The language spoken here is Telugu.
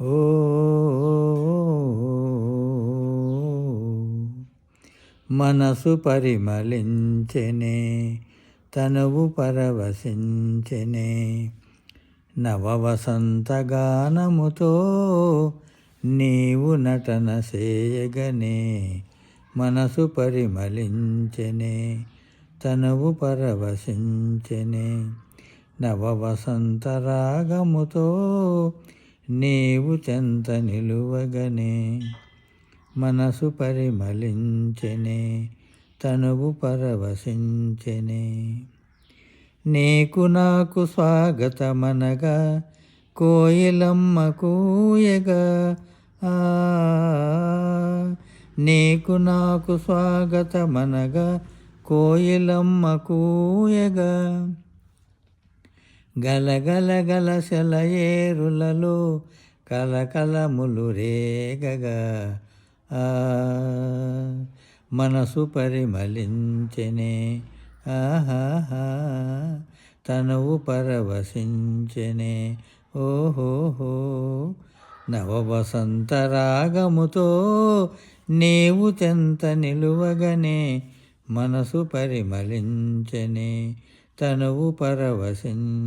ఓ మనసు పరిమళించెనే తనువు పరవశించెనే. నవవసంతగానముతో నీవు నటన చేయగనే మనసు పరిమళించెనే తనువు పరవశించెనే. నవవసంత రాగముతో నీవు చెంత నిలువగనే మనసు పరిమళించెనే తనువు పరవశించెనే. నీకు నాకు స్వాగతమనగా కోయిలమ్మ కూయగా ఆ. నీకు నాకు స్వాగతమనగా కోయిలమ్మ కూయగా గలగల గల సెలయేరులలో కలకలములు రేగగా. ఆ మనసు పరిమళించెనే. ఆహాహా తనువు పరవశించెనే. ఓహోహో నవవసంత రాగముతో నీవు చెంత నిలువగనే. మనసు పరిమళించనే తనువు పరవశించ